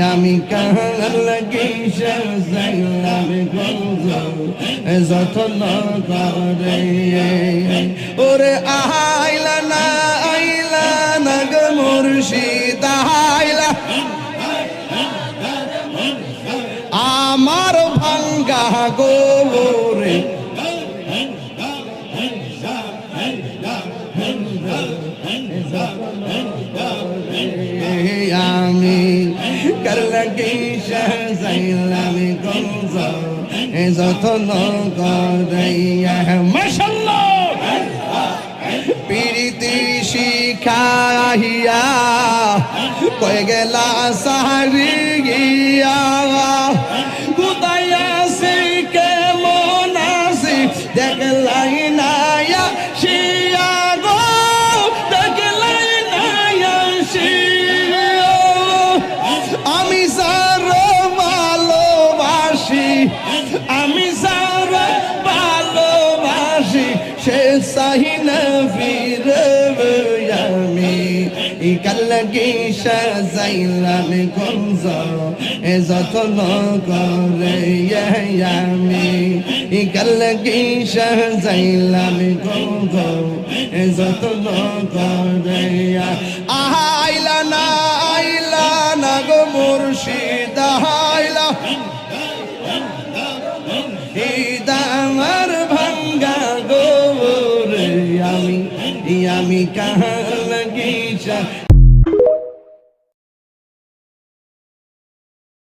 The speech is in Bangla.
আমি কাহার লাগি সাইলাম গঞ্জ যতন ওরে আইলা না আইলা না গো মুর্শিদ আইলা আমার ভাঙ্গা গোরে আমি কালকে সাইলাম গঞ্জ যতন করাইয়া মাশাল্লাহ। প্রীতি শিখাইয়া কয়ে গেলা সাহারি গিয়া কোথায় আসি কেমন আসি দেখলাই আমি সার ভালোবাসি, সে সাহিনা ফিরবে আমি কালকে সাজাইলাম গঞ্জ, এ যতন করে আমি কালকে সাজাইলাম গঞ্জ, এ যতন করে আইলা না আইলা না গো মুর্শিদ। হৃদয় ভাঙ্গা গোরে আমি আমি কাহার লাগিয়েছা